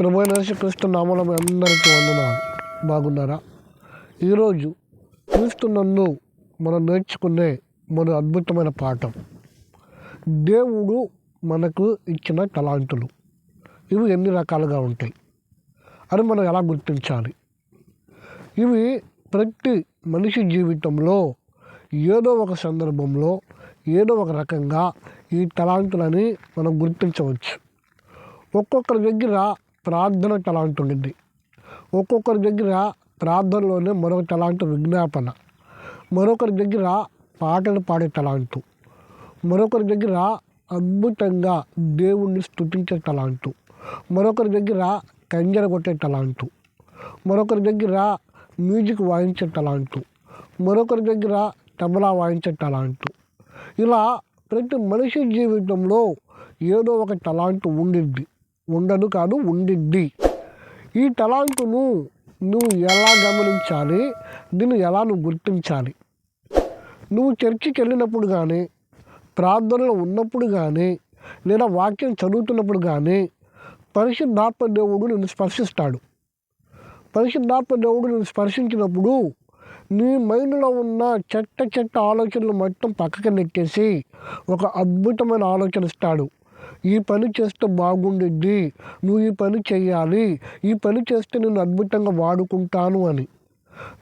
ప్రభుత్వ శ్రీకృష్ణ నామలం అందరికీ వందనాలు. బాగున్నారా? ఈరోజు క్రీస్తు నన్ను మనం నేర్చుకునే మన అద్భుతమైన పాఠం. దేవుడు మనకు ఇచ్చిన తలాంతులు. ఇవి ఎన్ని రకాలుగా ఉంటాయి? అని మనం ఎలా గుర్తించాలి? ఇవి ప్రతి మనిషి జీవితంలో ఏదో ఒక సందర్భంలో ఏదో ఒక రకంగా ఈ తలాంతులని మనం గుర్తించవచ్చు. ఒక్కొక్కరి దగ్గర ప్రార్థన టలాంట్ ఉండింది ఒక్కొక్కరి దగ్గర ప్రార్థనలోనే మరొక టలాంట్ విజ్ఞాపన. మరొకరి దగ్గర పాటలు పాడే తలాంటు మరొకరి దగ్గర అద్భుతంగా దేవుణ్ణి స్థుతించే తలాంటు మరొకరి దగ్గర కంజర కొట్టే తలాంటు మరొకరి దగ్గర మ్యూజిక్ వాయించే తలాంటు మరొకరి దగ్గర తబలా వాయించే టలాంట్ ఇలా ప్రతి మనిషి జీవితంలో ఏదో ఒక టలాంట్ ఉండిద్ది. ఉండదు కాదు ఉండిద్ది. ఈ తలాంటును నువ్వు ఎలా గమనించాలి? దీన్ని ఎలా నువ్వు గుర్తించాలి? నువ్వు చర్చికి వెళ్ళినప్పుడు కానీ ప్రార్థనలో ఉన్నప్పుడు కానీ లేదా వాక్యం చదువుతున్నప్పుడు కానీ పరిశుద్ధాత్మ దేవుడు నిన్ను స్పర్శిస్తాడు. పరిశుద్ధాత్మ దేవుడు నిన్ను స్పర్శించినప్పుడు నీ మైండ్లో ఉన్న చెట్ట చెట్ట ఆలోచనలు మొత్తం పక్కకి నెట్టేసి ఒక అద్భుతమైన ఆలోచన ఇస్తాడు. ఈ పని చేస్తే బాగుండిద్ది. నువ్వు ఈ పని చేయాలి ఈ పని చేస్తే నేను అద్భుతంగా వాడుకుంటాను అని.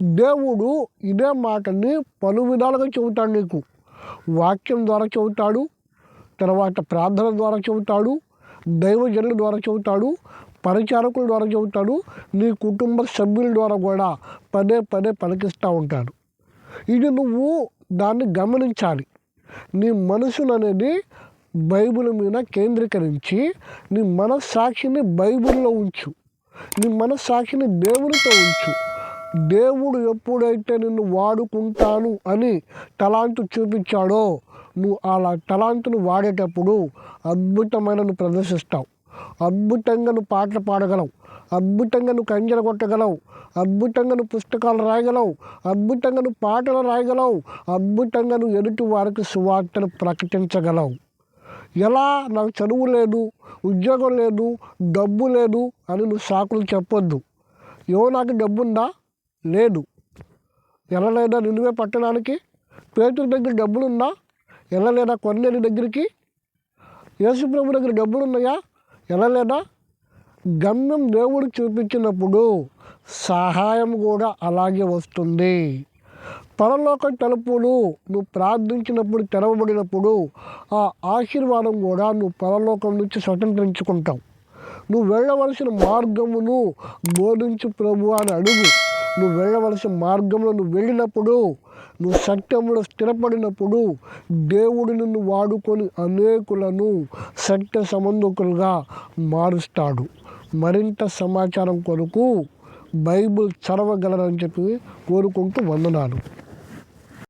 దేవుడు ఇదే మాటని పలు విధాలుగా చెబుతాడు నీకు. వాక్యం ద్వారా చెబుతాడు తర్వాత ప్రార్థన ద్వారా చెబుతాడు దైవజనుల ద్వారా చెబుతాడు పరిచారకుల ద్వారా చెబుతాడు నీ కుటుంబ సభ్యుల ద్వారా కూడా పదే పదే పలికిస్తూ ఉంటాడు. ఇది నువ్వు దాన్ని గమనించాలి. నీ మనసును అనేది బైబిల్ మీద కేంద్రీకరించి నీ మనస్సాక్షిని బైబిల్లో ఉంచు. నీ మనస్సాక్షిని దేవునితో ఉంచు. దేవుడు ఎప్పుడైతే నిన్ను వాడుకుంటాను అని తలాంతు చూపించాడో నువ్వు అలా తలాంతును వాడేటప్పుడు అద్భుతమైన నువ్వు ప్రదర్శిస్తావు. అద్భుతంగా నువ్వు పాటలు పాడగలవు. అద్భుతంగా నువ్వు కంజర కొట్టగలవు. అద్భుతంగా నువ్వు పుస్తకాలు రాయగలవు. అద్భుతంగా నువ్వు పాటలు రాయగలవు. అద్భుతంగా నువ్వు ఎదుటి వారికి సువార్తను ప్రకటించగలవు. ఎలా నాకు చదువు లేదు ఉద్యోగం లేదు డబ్బు లేదు అని నువ్వు సాకులు చెప్పొద్దు. ఏవో నాకు డబ్బు ఉందా లేదు. ఎలా లేదా నిన్నువే పట్టడానికి పేతుల దగ్గర డబ్బులు ఉందా ఎలా లేదా దగ్గరికి? యేసుప్రభు దగ్గర డబ్బులు ఉన్నాయా ఎలా లేదా గమ్యం దేవుడు చూపించినప్పుడు సహాయం కూడా అలాగే వస్తుంది. పరలోక తలుపులు నువ్వు ప్రార్థించినప్పుడు తెరవబడినప్పుడు ఆ ఆశీర్వాదం కూడా నువ్వు పరలోకం నుంచి స్వతంత్రించుకుంటావు. నువ్వు వెళ్ళవలసిన మార్గమును బోధించు ప్రభు అని అడుగు. నువ్వు వెళ్ళవలసిన మార్గంలో నువ్వు వెళ్ళినప్పుడు నువ్వు సత్యంలో స్థిరపడినప్పుడు దేవుడు నిన్ను వాడుకొని అనేకులను సత్య సంబంధకులుగా మారుస్తాడు. మరింత సమాచారం కొరకు బైబిల్ చదవగలరని చెప్పి కోరుకుంటూ వందనాలు.